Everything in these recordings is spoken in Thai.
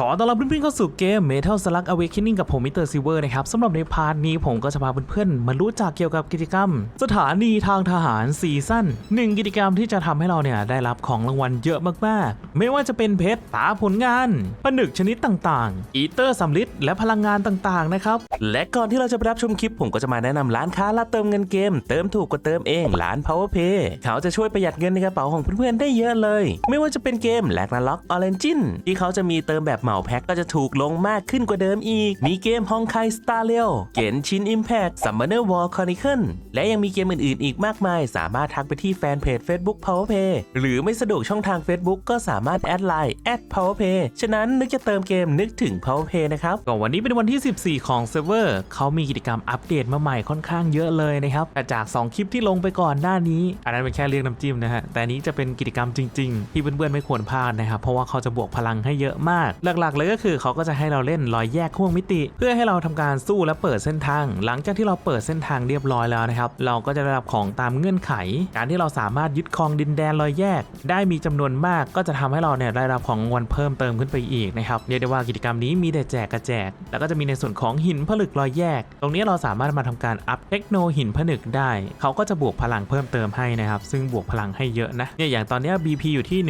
ขอต้อนรับเพื่อนๆเข้าสู่เกม Metal Slug Awakening กับผมมิสเตอร์ซิเวอร์นะครับสำหรับในพาร์ทนี้ผมก็จะพาเพื่อนๆมารู้จักเกี่ยวกับกิจกรรม สถานีทางทหารซีซั่นหนึ่งกิจกรรมที่จะทำให้เราเนี่ยได้รับของรางวัลเยอะมากๆ ไม่ว่าจะเป็นเพชรตาผลงานผนึกชนิดต่างๆ อีเตอร์สำลิดและพลังงานต่างๆนะครับและก่อนที่เราจะไปรับชมคลิป ผมก็จะมาแนะนำร้านค้าและเติมเงินเกม เติมถูกกว่าเติมเองร้าน PowerPay เขาจะช่วยประหยัดเงินในกระเป๋าของเพื่อนๆได้เยอะเลย ไม่ว่าจะเป็นเกมแลกนาล็อกออเรนจินที่เขาจะมีเติมแบบเหมาแพ็คก็จะถูกลงมากขึ้นกว่าเดิมอีก มีเกมฮองไคสตาร์เรลเกนชินอิมแพคซัมเมอร์วอลคอนิเคิลและยังมีเกมอื่นๆ อีกมากมาย สามารถทักไปที่แฟนเพจ Facebook PowerPay หรือไม่สะดวกช่องทาง Facebook ก็สามารถแอดไลน์แอด PowerPay ฉะนั้นนึกจะเติมเกมนึกถึง PowerPay นะครับก็วันนี้เป็นวันที่ 14 ของเซิร์ฟเวอร์เขามีกิจกรรมอัปเดตมาใหม่ค่อนข้างเยอะเลยนะครับแต่จาก 2 คลิปที่ลงไปก่อนหน้านี้ อันนั้นเป็นแค่เรียกน้ำจิ้มนะฮะแต่นนี้จะเป็นกิจกรรมจริง ๆ ที่เพื่อนๆไม่ควรพลาดนะครับเพราะว่าเขาจะบวกพลังให้เยอะมากหลักๆ เลยก็คือเขาก็จะให้เราเล่นรอยแยกห่วงมิติ เพื่อให้เราทำการสู้และเปิดเส้นทาง หลังจากที่เราเปิดเส้นทางเรียบร้อยแล้วนะครับ เราก็จะได้รับของตามเงื่อนไข การที่เราสามารถยึดครองดินแดนรอยแยก ได้มีจำนวนมากก็จะทำให้เราเนี่ยได้รับของรางวัลเพิ่มเติมขึ้นไปอีกนะครับเรียกได้ว่ากิจกรรมนี้มีแต่แจกกระแจก แล้วก็จะมีในส่วนของหินผลึกรอยแยก ตรงนี้เราสามารถมาทำการอัพเทคโนหินผนึกได้ เขาก็จะบวกพลังเพิ่มเติมให้นะครับ ซึ่งบวกพลังให้เยอะนะเนี่ยอย่างตอนนี้ BP อยู่ที่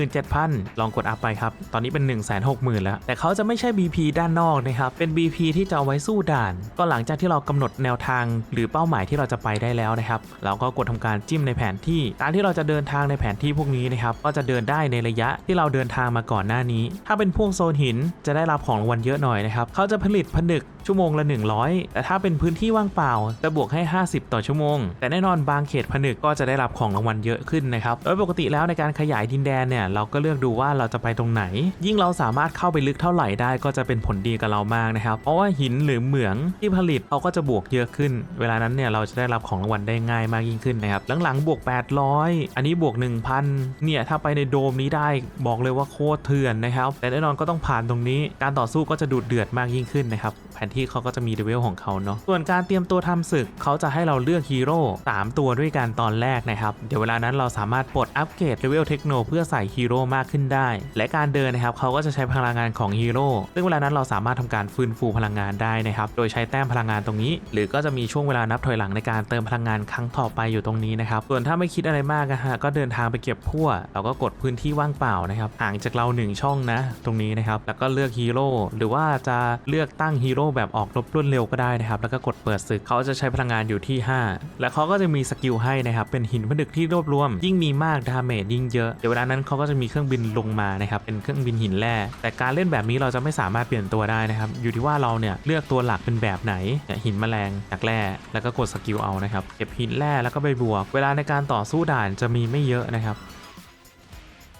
157,000 ลองกดอัพไปครับ ตอนนี้เป็น60,000 แล้ว แต่เขาจะไม่ใช่ BP ด้านนอกนะครับ เป็น BP ที่จะเอาไว้สู้ด่าน ก็หลังจากที่เรากำหนดแนวทางหรือเป้าหมายที่เราจะไปได้แล้วนะครับ เราก็กดทำการจิ้มในแผนที่ การที่เราจะเดินทางในแผนที่พวกนี้นะครับ ก็จะเดินได้ในระยะที่เราเดินทางมาก่อนหน้านี้ ถ้าเป็นพวกโซนหินจะได้รับของรางวัลเยอะหน่อยนะครับ เขาจะผลิตผนึกชั่วโมงละ 100 แต่ถ้าเป็นพื้นที่ว่างเปล่า จะบวกให้ 50 ต่อชั่วโมง แต่แน่นอนบางเขตผนึกก็จะได้รับของรางวัลเยอะขึ้นนะครับ โดยปกติแล้วในการขยายดินแดนเนี่ยเราก็เลือกดูว่าเราจะไปตรงไหน ยิ่งเราสามามารถเข้าไปลึกเท่าไหร่ได้ก็จะเป็นผลดีกับเรามากนะครับ เพราะว่าหินหรือเหมืองที่ผลิตเขาก็จะบวกเยอะขึ้น เวลานั้นเนี่ยเราจะได้รับของรางวัลได้ง่ายมากยิ่งขึ้นนะครับ หลังๆบวก 800 อันนี้บวก 1,000 เนี่ยถ้าไปในโดมนี้ได้บอกเลยว่าโคตรเถื่อนนะครับ แต่แน่นอนก็ต้องผ่านตรงนี้ การต่อสู้ก็จะดุเดือดมากยิ่งขึ้นนะครับ แผนที่เขาก็จะมีเลเวลของเขาเนาะ ส่วนการเตรียมตัวทำศึกเขาจะให้เราเลือกฮีโร่3ตัวด้วยกันตอนแรกนะครับ เดี๋ยวเวลานั้นเราสามารถปลดอัปเกรดเลเวลเทคโนเพื่อใส่ฮีโร่มากขึ้นได้ และการเดินนะครับเขาก็จะใช้พลังงานของฮีโร่ซึ่งเวลานั้นเราสามารถทำการฟื้นฟูพลังงานได้นะครับโดยใช้แต้มพลังงานตรงนี้ หรือก็จะมีช่วงเวลานับถอยหลังในการเติมพลังงานครั้งต่อไปอยู่ตรงนี้นะครับส่วนถ้าไม่คิดอะไรมากนะฮะก็เดินทางไปเก็บพั่วเราก็กดพื้นที่ว่างเปล่านะครับห่างจากเราหนึ่งช่องนะ ตรงนี้นะครับแล้วก็เลือกฮีโร่หรือว่าจะเลือกตั้งฮีโร่แบบออกรบรวดเร็วก็ได้นะครับแล้วก็กดเปิดศึกเขาจะใช้พลังงานอยู่ที่ 5 แล้วเขาก็จะมีสกิลให้นะครับเป็นหินผนึกที่รวบรวม ยิ่งมีมากดาเมจยิ่งเยอะเดี๋ยวเวลานั้นเขาก็จะมีเครื่องบินลงมานะครับเป็นเครื่องบินหินแร่แต่การเล่นแบบนี้เราจะไม่สามารถเปลี่ยนตัวได้นะครับ อยู่ที่ว่าเราเนี่ยเลือกตัวหลักเป็นแบบไหนเหินแมลงจากแร่แล้วก็กดสกิลเอานะครับเก็บหินแร่แล้วก็ไปบวก เวลาในการต่อสู้ด่านจะมีไม่เยอะนะครับ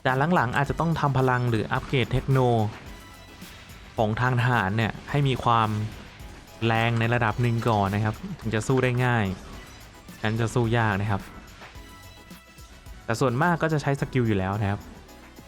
ด่านหลังๆอาจจะต้องทำพลังหรืออัปเกรดเทคโนของทางทหารเนี่ยให้มีความแรงในระดับหนึ่งก่อนนะครับ ถึงจะสู้ได้ง่ายงั้นจะสู้ยากนะครับ แต่ส่วนมากก็จะใช้สกิลอยู่แล้วนะครับ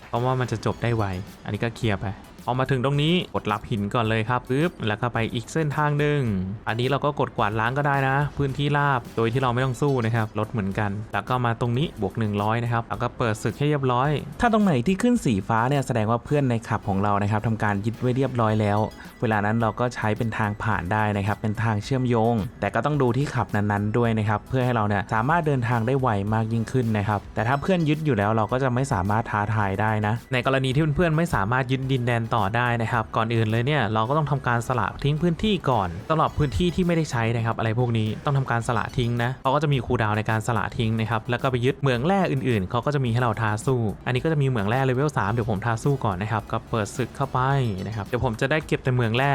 เพราะว่ามันจะจบได้ไว อันนี้ก็เคลียร์ไป อมาถึงตรงนี้กดรับหินก่อนเลยครับปึ๊บแล้วก็ไปอีกเส้นทางหนึ่งอันนี้เราก็กดกวาดล้างก็ได้นะ พื้นที่ราบโดยที่เราไม่ต้องสู้นะครับลดเหมือนกัน แล้วก็มาตรงนี้บวก 100 นะครับแล้วก็เปิดศึกให้เรียบร้อย ถ้าตรงไหนที่ขึ้นสีฟ้าเนี่ยแสดงว่าเพื่อนในขับของเรานะครับทำการยึดไว้เรียบร้อยแล้ว เวลานั้นเราก็ใช้เป็นทางผ่านได้นะครับเป็นทางเชื่อมโยง แต่ก็ต้องดูที่ขับนั้นๆด้วยนะครับเพื่อให้เราเนี่ยสามารถเดินทางได้ไวมากยิ่งขึ้นนะครับแต่ถ้าเพื่อนยึดอยู่แล้วเราก็จะไม่สามารถท้าทายได้นะ ในกรณีที่เพื่อนๆไม่สามารถยึดดินแดนต่อได้นะครับ ก่อนอื่นเลยเนี่ยเราก็ต้องทำการสละทิ้งพื้นที่ก่อนสำหรับพื้นที่ที่ไม่ได้ใช้นะครับ อะไรพวกนี้ต้องทำการสละทิ้งนะเขาก็จะมีคูดาวในการสละทิ้งนะครับแล้วก็ไปยึดเหมืองแร่อื่นๆเขาก็จะมีให้เราทาสู้ อันนี้ก็จะมีเหมืองแร่เลเวล3เดี๋ยวผมทาสู้ก่อนนะครับก็เปิดศึกเข้าไปนะครับเดี๋ยวผมจะได้เก็บแต่เหมืองแร่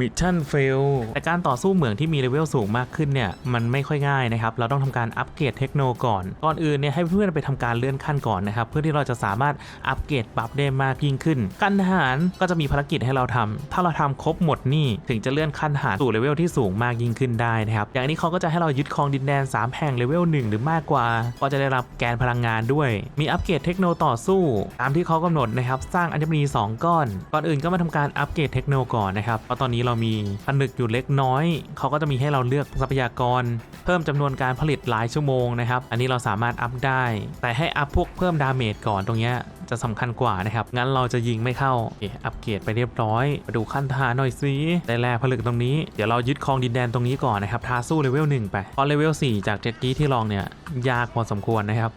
มิชชั่นเฟลแต่การต่อสู้เหมืองที่มีเลเวลสูงมากขึ้นเนี่ย มันไม่ค่อยง่ายนะครับ เราต้องทำการอัปเกรดเทคโนก่อน ก่อนอื่นเนี่ยให้เพื่อนไปทำการเลื่อนขั้นก่อนนะครับ เพื่อที่เราจะสามารถอัปเกรดบัฟได้มากยิ่งขึ้นการทหารก็จะมีภารกิจให้เราทำถ้าเราทำครบหมดนี่ถึงจะเลื่อนขั้นทหารสู่เลเวลที่สูงมากยิ่งขึ้นได้นะครับ อย่างนี้เขาก็จะให้เรายึดครองดินแดน 3 แห่งเลเวล1หรือมากกว่า ก็จะได้รับแกนพลังงานด้วย มีอัปเกรดเทคโนต่อสู้ ตามที่เขากำหนดนะครับ สร้างอัญมณี2ก้อน ก่อนอื่นก็มาทำการอัปเกรดเทคโนก่อนนะครับเพราะตอนนี้เรามีผนึกอยู่เล็กน้อย เขาก็จะมีให้เราเลือกทรัพยากร เพิ่มจำนวนการผลิตหลายชั่วโมงนะครับ อันนี้เราสามารถอัพได้ แต่ให้อัพพวกเพิ่มดาเมจก่อนตรงเนี้ยจะสำคัญกว่านะครับ งั้นเราจะยิงไม่เข้าโอเคอัพเกรดไปเรียบร้อยมาดูขั้นทหารหน่อยสิได้แร่ผลึกตรงนี้ เดี๋ยวเรายึดครองดินแดนตรงนี้ก่อนนะครับ ทาสู้เลเวลหนึ่งไปเพราะเลเวล4จากเจ็ดกี้ที่ลองเนี่ยยากพอสมควรนะครับ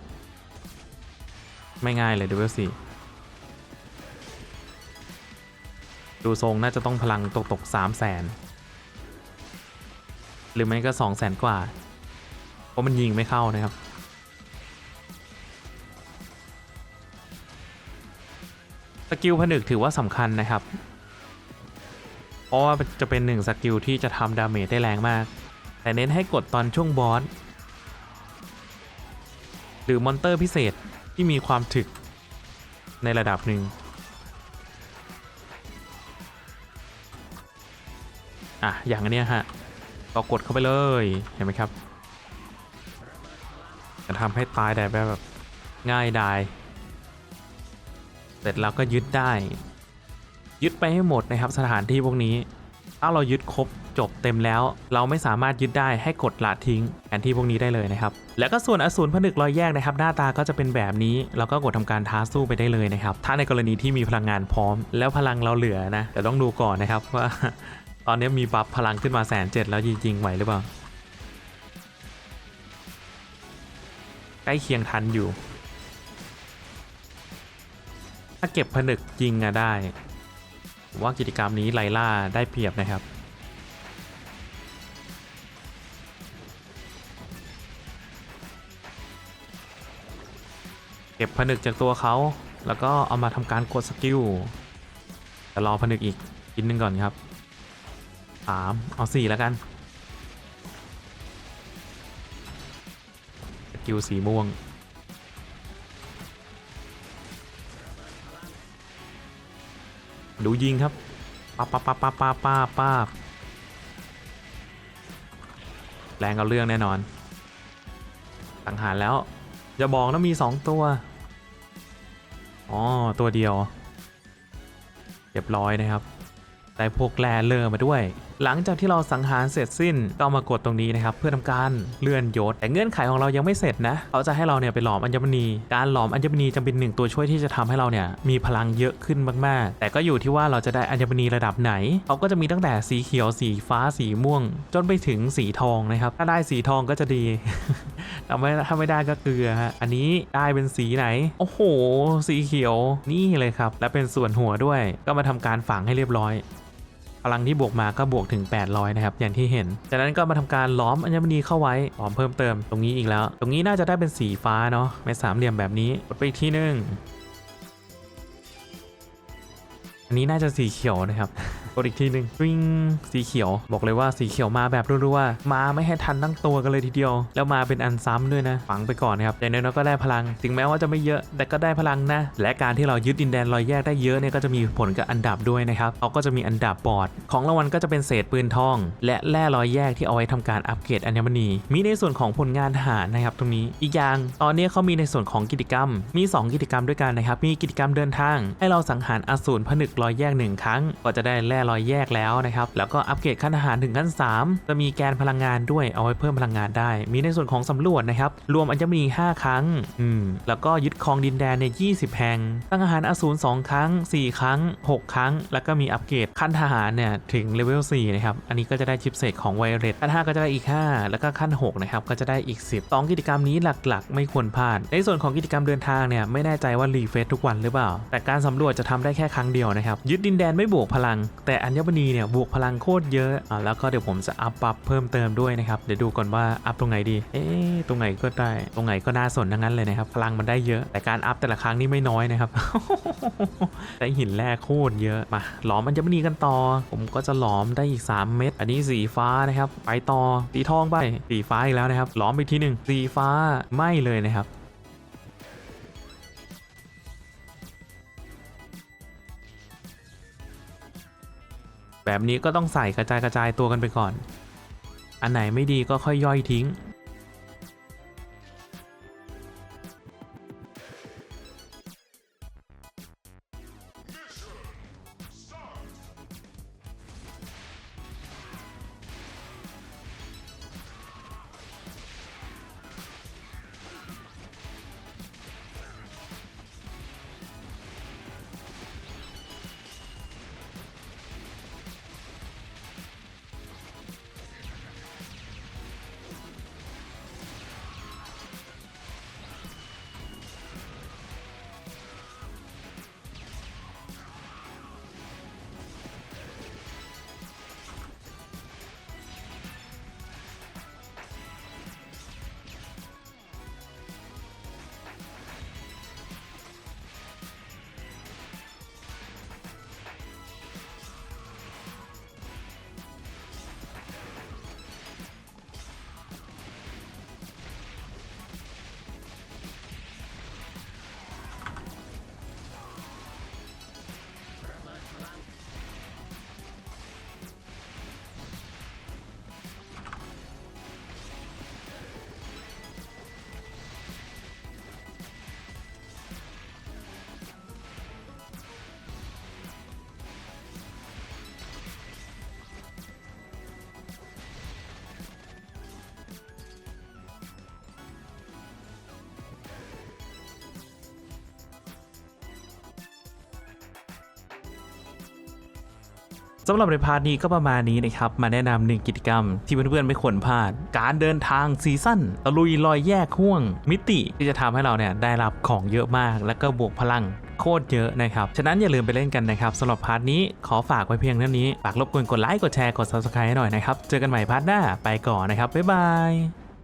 ไม่ง่ายเลยเลเวล4 ดูทรงน่าจะต้องพลังตกตก3 0 0แสนหรือไม่ก็2 0 0แสนกว่า เพราะมันยิงไม่เข้านะครับ สกิลผนึกถือว่าสำคัญนะครับ เพราะว่าจะเป็นหนึ่งสกิลที่จะทำดาเมจได้แรงมาก แต่เน้นให้กดตอนช่วงบอส หรือมอนเตอร์พิเศษที่มีความถึกในระดับหนึ่ง อะอย่างอันเนี้ยฮะก็กดเข้าไปเลยเห็นไหมครับจะทำให้ตายได้แบบง่ายดายเสร็จแล้วก็ยึดได้ ยึดไปให้หมดนะครับสถานที่พวกนี้ ถ้าเรายึดครบจบเต็มแล้ว เราไม่สามารถยึดได้ให้กดละทิ้งแผนที่พวกนี้ได้เลยนะครับ แล้วก็ส่วนอสูรผนึกรอยแยกนะครับ หน้าตาก็จะเป็นแบบนี้ เราก็กดทำการท้าสู้ไปได้เลยนะครับ ถ้าในกรณีที่มีพลังงานพร้อม แล้วพลังเราเหลือนะแต่ต้องดูก่อนนะครับว่า ตอนนี้มีบัฟพลังขึ้นมาแสนเจ็ดแล้วจริงๆไหวหรือเปล่า ใกล้เคียงทันอยู่ ถ้าเก็บผนึกจริงอะได้ ว่ากิจกรรมนี้ไลล่าได้เปรียบนะครับเก็บผนึกจากตัวเขาแล้วก็เอามาทำการกดสกิลแต่รอผนึกอีกกินหนึ่งก่อนครับ สามเอาสี่แล้วกันสกิลสีม่วง ดูยิงครับป้าป้าป้าป้าป้าป้าป้าแรงเอาเรื่องแน่นอนสังหารแล้วจะบอกนะมี2ตัว อ๋อ ตัวเดียวเรียบร้อยนะครับ ได้พวกแลเลอร์มาด้วย หลังจากที่เราสังหารเสร็จสิ้นก็มากดตรงนี้นะครับเพื่อทำการเลื่อนยศแต่เงื่อนไขของเรายังไม่เสร็จนะเขาจะให้เราเนี่ยไปหลอมอัญมณี การหลอมอัญมณีจะเป็นหนึ่งตัวช่วยที่จะทำให้เราเนี่ยมีพลังเยอะขึ้นมากๆ แต่ก็อยู่ที่ว่าเราจะได้อัญมณีระดับไหนเขาก็จะมีตั้งแต่สีเขียวสีฟ้าสีม่วง จนไปถึงสีทองนะครับถ้าได้สีทองก็จะดีถ้าไม่ถ้าไม่ได้ก็เกลือฮะอันนี้ได้เป็นสีไหน โอ้โห สีเขียวนี่เลยครับ และเป็นส่วนหัวด้วย ก็มาทำการฝังให้เรียบร้อย พลังที่บวกมาก็บวกถึง 800 นะครับ อย่างที่เห็น จากนั้นก็มาทำการล้อมอัญมณีเข้าไว้ล้อมเพิ่มเติมตรงนี้อีกแล้ว ตรงนี้น่าจะได้เป็นสีฟ้าเนาะเป็นสามเหลี่ยมแบบนี้กดไปอีกที่หนึงอันนี้น่าจะสีเขียวนะครับ ดอีกทีหนึ่งวิ่งสีเขียว บอกเลยว่าสีเขียวมาแบบรัวๆมาไม่ให้ทันตั้งตัวกันเลยทีเดียว แล้วมาเป็นอันซ้ำด้วยนะฝังไปก่อนนะครับอย่างน้อยก็ได้พลัง ถึงแม้ว่าจะไม่เยอะ แต่ก็ได้พลังนะ และการที่เรายึดดินแดนรอยแยกได้เยอะเนี่ยก็จะมีผลกับอันดับด้วยนะครับเขาก็จะมีอันดับบอร์ด ของรางวัลก็จะเป็นเศษปืนทอง และแร่รอยแยกที่เอาไว้ทำการอัปเกรดอัญมณี มีในส่วนของผลงานทหารนะครับตรงนี้ อีกอย่างตอนนี้เขามีในส่วนของกิจกรรม มี 2 กิจกรรมด้วยกันนะครับ มีกิจกรรมเดินทาง ให้เราสังหารอสูรผนึกรอยแยกหนึ่งครั้ง ก็จะได้แร่รอยแยกแล้วนะครับ แล้วก็อัปเกรดขั้นทหารถึงขั้น 3 จะมีแกนพลังงานด้วยเอาไว้เพิ่มพลังงานได้ มีในส่วนของสำรวจนะครับรวมอัญมณี5ครั้งอืมแล้วก็ยึดครองดินแดนใน 20 แห่งตั้งอาหารอสูร2ครั้ง 4 ครั้ง 6 ครั้ง แล้วก็มีอัปเกรดขั้นทหารเนี่ยถึงเลเวล4นะครับอันนี้ก็จะได้ชิปเศษของไวเรตขั้น5ก็จะได้อีก 5 แล้วก็ขั้น6นะครับก็จะได้อีก 10สองกิจกรรมนี้หลักๆ ไม่ควรพลาด ในส่วนของกิจกรรมเดินทางเนี่ยไม่แน่ใจว่ารีเฟซทุกวันหรือเปล่า แต่การสำรวจจะทำได้แค่ครั้งเดียวนะครับยึดดินแดนไม่บวกพลังแต่อัญมณีเนี่ยบวกพลังโคตรเยอะอ่าแล้วก็เดี๋ยวผมจะอัพบัฟเพิ่มเติมด้วยนะครับเดี๋ยวดูก่อนว่าอัพตรงไหนดี เอ๊ะตรงไหนก็ได้ ตรงไหนก็น่าสนทั้งนั้นเลยนะครับพลังมันได้เยอะแต่การอัพแต่ละครั้งนี่ไม่น้อยนะครับได้หินแร่โคตรเยอะมาหลอมอัญมณีกันต่อ ผมก็จะหลอมได้อีก 3 เม็ดอันนี้สีฟ้านะครับไปต่อสีทองไปสีฟ้าอีกแล้วนะครับหลอมไปทีหนึ่งสีฟ้าไหม่เลยนะครับ แบบนี้ก็ต้องใส่กระจายกระจายตัวกันไปก่อน อันไหนไม่ดีก็ค่อยย่อยทิ้ง สำหรับในพาร์ทนี้ก็ประมาณนี้นะครับ มาแนะนำหนึ่งกิจกรรม ที่เพื่อนๆไม่ควรพลาด การเดินทางซีซั่นตะลุยรอยแยกห่วง มิติที่จะทำให้เราเนี่ยได้รับของเยอะมาก และก็บวกพลังโคตรเยอะนะครับ ฉะนั้นอย่าลืมไปเล่นกันนะครับสำหรับพาร์ทนี้ขอฝากไว้เพียงเท่านี้ ฝากรบกวนกดไลค์ กดแชร์ กด subscribe ให้หน่อยนะครับ เจอกันใหม่พาร์ทหน้า ไปก่อนนะครับ บ๊ายบาย